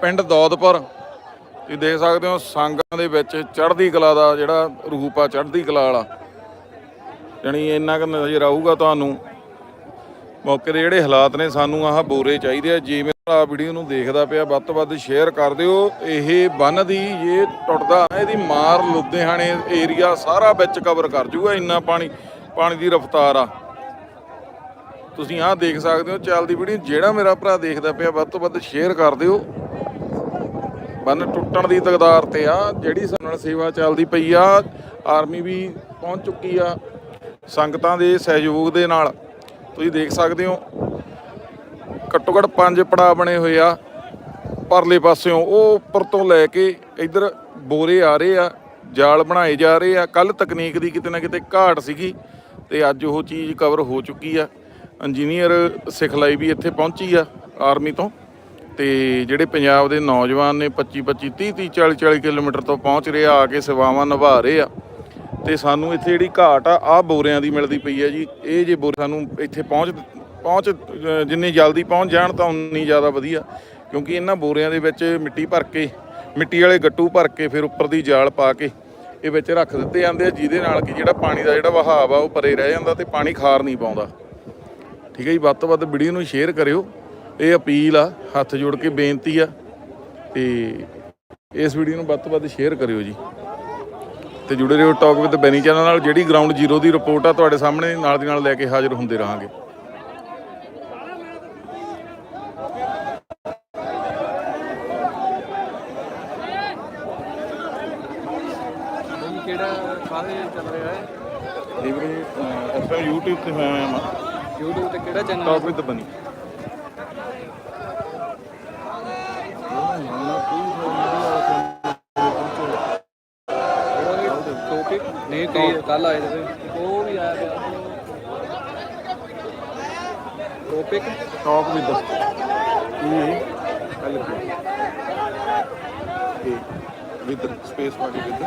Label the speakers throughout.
Speaker 1: ਪਿੰਡ ਦੌਦਪੁਰ, ਤੁਸੀਂ ਦੇਖ ਸਕਦੇ ਹੋ ਸੰਗਾਂ ਦੇ ਵਿੱਚ ਚੜ੍ਹਦੀ ਕਲਾ ਦਾ ਜਿਹੜਾ ਰੂਪ ਆ, ਚੜ੍ਹਦੀ ਕਲਾ ਵਾਲਾ। ਜਾਣੀ ਇੰਨਾ ਕੁ ਨਜ਼ਰ ਆਊਗਾ ਤੁਹਾਨੂੰ। ਮੌਕੇ ਦੇ ਜਿਹੜੇ ਹਾਲਾਤ ਨੇ, ਸਾਨੂੰ ਆਹ ਬੋਰੇ ਚਾਹੀਦੇ ਆ। ਜਿਵੇਂ ਮੇਰਾ ਵੀਡੀਓ ਨੂੰ ਦੇਖਦਾ ਪਿਆ, ਵੱਧ ਤੋਂ ਵੱਧ ਸ਼ੇਅਰ ਕਰ ਦਿਓ। ਇਹ ਬੰਨ ਦੀ ਇਹ ਟੁੱਟਦਾ ਇਹਦੀ ਮਾਰ ਲੁਧਿਆਣੇ ਏਰੀਆ ਸਾਰਾ ਵਿੱਚ ਕਵਰ ਕਰ ਜੂਗਾ, ਇੰਨਾ ਪਾਣੀ ਪਾਣੀ ਦੀ ਰਫ਼ਤਾਰ ਆ। ਤੁਸੀਂ ਆਹ ਦੇਖ ਸਕਦੇ ਹੋ, ਚੱਲਦੀ ਵੀਡੀਓ ਜਿਹੜਾ ਮੇਰਾ ਭਰਾ ਦੇਖਦਾ ਪਿਆ, ਵੱਧ ਤੋਂ ਵੱਧ ਸ਼ੇਅਰ ਕਰ ਦਿਓ। ਬੰਨ ਟੁੱਟਣ ਦੀ ਤਕਦਾਰ ਤੇ ਆ, ਜਿਹੜੀ ਸਾਡੇ ਨਾਲ ਸੇਵਾ ਚੱਲਦੀ ਪਈ ਆ, ਆਰਮੀ ਵੀ ਪਹੁੰਚ ਚੁੱਕੀ ਆ ਸੰਗਤਾਂ ਦੇ ਸਹਿਯੋਗ ਦੇ ਨਾਲ। ਤੁਸੀਂ ਦੇਖ ਸਕਦੇ ਹੋ ਘੱਟੋ ਘੱਟ ਪੰਜ ਪੜਾ ਬਣੇ ਹੋਏ ਆ ਪਰਲੇ ਪਾਸਿਓਂ। ਉਹ ਉੱਪਰ ਤੋਂ ਲੈ ਕੇ ਇੱਧਰ ਬੋਰੇ ਆ ਰਹੇ ਆ, ਜਾਲ ਬਣਾਏ ਜਾ ਰਹੇ ਆ। ਕੱਲ ਤਕਨੀਕ ਦੀ ਕਿਤੇ ਨਾ ਕਿਤੇ ਘਾਟ ਸੀਗੀ ਤੇ ਅੱਜ ਉਹ ਚੀਜ਼ ਕਵਰ ਹੋ ਚੁੱਕੀ ਆ। ਇੰਜੀਨੀਅਰ ਸਿਖਲਾਈ ਵੀ ਇੱਥੇ ਪਹੁੰਚੀ ਆ ਆਰਮੀ ਤੋਂ। ਤੇ ਜਿਹੜੇ ਪੰਜਾਬ ਦੇ ਨੌਜਵਾਨ ਨੇ 25 25 30 30 40 40 ਕਿਲੋਮੀਟਰ ਤੋਂ ਪਹੁੰਚ ਰਹੇ ਆ ਆ ਕੇ ਸੇਵਾਵਾਂ ਨਿਭਾ ਰਹੇ ਆ। ਤੇ ਸਾਨੂੰ ਇੱਥੇ ਜਿਹੜੀ ਘਾਟ ਆ ਆ ਬੋਰਿਆਂ ਦੀ ਮਿਲਦੀ ਪਈ ਹੈ ਜੀ। ਇਹ ਜੇ ਬੋਰੇ ਸਾਨੂੰ ਇੱਥੇ ਪਹੁੰਚ ਪਹੁੰਚ ਜਿੰਨੀ ਜਲਦੀ ਪਹੁੰਚ ਜਾਣ ਤਾਂ ਉਨੀ ਜ਼ਿਆਦਾ ਵਧੀਆ। ਕਿਉਂਕਿ ਇਹਨਾਂ ਬੋਰਿਆਂ ਦੇ ਵਿੱਚ ਮਿੱਟੀ ਭਰ ਕੇ, ਮਿੱਟੀ ਵਾਲੇ ਗੱਟੂ ਭਰ ਕੇ, ਫਿਰ ਉੱਪਰ ਦੀ ਜਾਲ ਪਾ ਕੇ ਇਹ ਵਿੱਚ ਰੱਖ ਦਿੱਤੇ ਜਾਂਦੇ ਆ, ਜਿਹਦੇ ਨਾਲ ਕਿ ਜਿਹੜਾ ਪਾਣੀ ਦਾ ਜਿਹੜਾ ਵਹਾਅ ਆ ਉਹ ਪਰੇ ਰਹਿ ਜਾਂਦਾ ਤੇ ਪਾਣੀ ਖਾਰ ਨਹੀਂ ਪਾਉਂਦਾ। ਠੀਕ ਹੈ ਜੀ, ਵੱਧ ਤੋਂ ਵੱਧ ਵੀਡੀਓ ਨੂੰ ਸ਼ੇਅਰ ਕਰਿਓ। ਇਹ ਅਪੀਲ ਆ ਹੱਥ ਜੋੜ ਕੇ ਬੇਨਤੀ ਆ ਤੇ ਇਸ ਵੀਡੀਓ ਨੂੰ ਵੱਧ ਤੋਂ ਵੱਧ ਸ਼ੇਅਰ ਕਰਿਓ ਜੀ। ਤੇ ਜੁੜੇ ਰਹੋ ਟਾਕ ਵਿਦ ਬੈਨੀ ਚੈਨਲ ਨਾਲ ਜਿਹੜੀ ਗਰਾਊਂਡ ਜ਼ੀਰੋ ਦੀ ਰਿਪੋਰਟ ਆ ਤੁਹਾਡੇ ਸਾਹਮਣੇ ਨਾਲ ਦੀ ਨਾਲ ਲੈ ਕੇ ਹਾਜ਼ਰ ਹੁੰਦੇ ਰਹਾਂਗੇ।
Speaker 2: ਕਿਹੜਾ ਕਾਹਦੇ ਚੱਲ ਰਿਹਾ ਹੈ?
Speaker 1: ਇਹ ਟਾਈਮ YouTube ਤੇ ਹੋਇਆ ਮੈਂ
Speaker 2: YouTube ਤੇ ਕਿਹੜਾ channel
Speaker 1: talk with Bunny
Speaker 2: topic ਨਹੀਂ ਕਈ ਕੱਲ ਆਏ ਤੇ ਉਹ ਵੀ ਆਇਆ ਪਿਆ। ਟੌਪਿਕ
Speaker 1: ਟਾਕ ਵਿਦ ਇਹ? ਕੱਲ ਕੀ? ਵਿਦ ਸਪੇਸ ਵਾਲੀ ਵਿਦ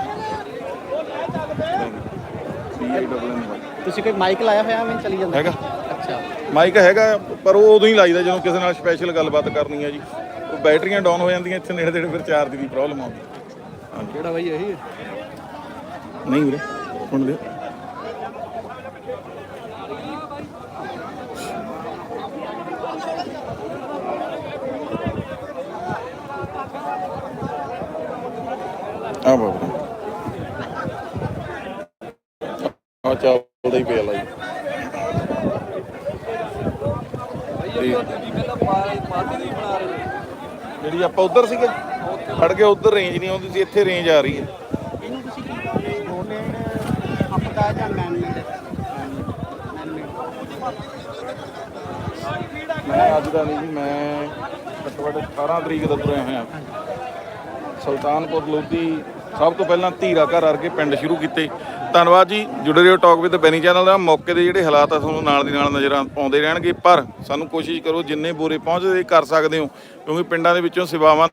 Speaker 1: ਸੀ ਆਈ ਡਬਲ ਐਨ ਵਾਈ
Speaker 3: ਤੁਸੀਂ ਕੋਈ ਮਾਈਕ ਲਾਇਆ ਹੋਇਆ ਮੈਂ ਚਲੀ ਜਾਂਦਾ?
Speaker 1: ਹੈਗਾ।
Speaker 3: ਅੱਛਾ।
Speaker 1: ਮਾਈਕ ਹੈਗਾ ਪਰ ਉਹ ਉਦੋਂ ਹੀ ਲਾਈਦਾ ਜਦੋਂ ਕਿਸੇ ਨਾਲ ਸਪੈਸ਼ਲ ਗੱਲਬਾਤ ਕਰਨੀ ਹੈ ਜੀ। ਉਹ ਬੈਟਰੀਆਂ ਡਾਊਨ ਹੋ ਜਾਂਦੀਆਂ ਇੱਥੇ ਨੇੜੇ ਤੇੜੇ ਫਿਰ ਚਾਰਜ ਦੀ ਪ੍ਰੋਬਲਮ ਆਉਂਦੀ। ਹਾਂਜੀ।
Speaker 2: ਕਿਹੜਾ ਬਈ ਇਹੀ? ਹੈ
Speaker 1: ਨਹੀਂ ਵੀਰੇ। ਹੁਣ ਆ ਬਾਬਾ। ਆ ਚੱਲਦਾ ਹੀ ਪਿਆ ਲਾਈ ਜਿਹੜੀ ਆਪਾਂ ਉਧਰ ਸੀਗੇ ਖੜ ਕੇ ਉਧਰ ਰੇਂਜ ਨਹੀਂ ਆਉਂਦੀ ਸੀ, ਇੱਥੇ ਰੇਂਜ ਆ ਰਹੀ ਹੈ।
Speaker 3: ਰੋਟੇਟ ਜਾਂ ਮੈਨ
Speaker 1: ਮੈਂ ਅੱਜ ਦਾ ਨਹੀਂ ਜੀ, ਮੈਂ ਘੱਟੋ ਘੱਟ 18 ਤਰੀਕ ਦਾ ਤੁਰਿਆ ਹੋਇਆ। ਸੁਲਤਾਨਪੁਰ ਲੋਧੀ, ਸਭ ਤੋਂ ਪਹਿਲਾਂ ਧੀਰਾ ਘਰ ਆਰ ਕੇ ਪਿੰਡ ਸ਼ੁਰੂ ਕੀਤੇ। ਧੰਨਵਾਦ ਜੀ, ਜੁੜੇ ਰਹੋ ਟਾਕ ਵਿਦ ਬੈਨੀ ਚੈਨਲ ਦਾ। ਮੌਕੇ ਦੇ ਜਿਹੜੇ ਹਾਲਾਤ ਆ, ਤੁਹਾਨੂੰ ਨਾਲ ਦੀ ਨਾਲ ਨਜ਼ਰ ਆਉਂਦੇ ਰਹਿਣਗੇ। ਪਰ ਸਾਨੂੰ ਕੋਸ਼ਿਸ਼ ਕਰੋ, ਜਿੰਨੇ ਬੋਰੇ ਪਹੁੰਚਦੇ, ਕਰ ਸਕਦੇ ਹੋ। ਕਿਉਂਕਿ ਪਿੰਡਾਂ ਦੇ ਵਿੱਚੋਂ ਸੇਵਾਵਾਂ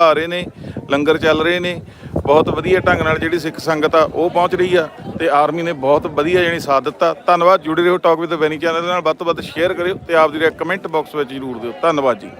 Speaker 1: ਆ ਰਹੇ ਨੇ, ਲੰਗਰ ਚੱਲ ਰਹੇ ਨੇ। ਬਹੁਤ ਵਧੀਆ ਢੰਗ ਨਾਲ ਜਿਹੜੀ ਸਿੱਖ ਸੰਗਤ ਆ, ਉਹ ਪਹੁੰਚ ਰਹੀ ਆ ਤੇ ਆਰਮੀ ਨੇ ਬਹੁਤ ਵਧੀਆ ਜਾਣੀ ਸਾਥ ਦਿੱਤਾ। ਧੰਨਵਾਦ ਜੁੜੇ ਰਹੋ ਟਾਕ ਵਿਦ ਬੈਨੀ ਚੈਨਲ ਦੇ ਨਾਲ। ਵੱਧ ਤੋਂ ਵੱਧ ਸ਼ੇਅਰ ਕਰਿਓ ਤੇ ਆਪ ਦੀ ਕਮੈਂਟ ਬਾਕਸ ਵਿੱਚ ਜ਼ਰੂਰ ਦਿਓ। ਧੰਨਵਾਦ ਜੀ।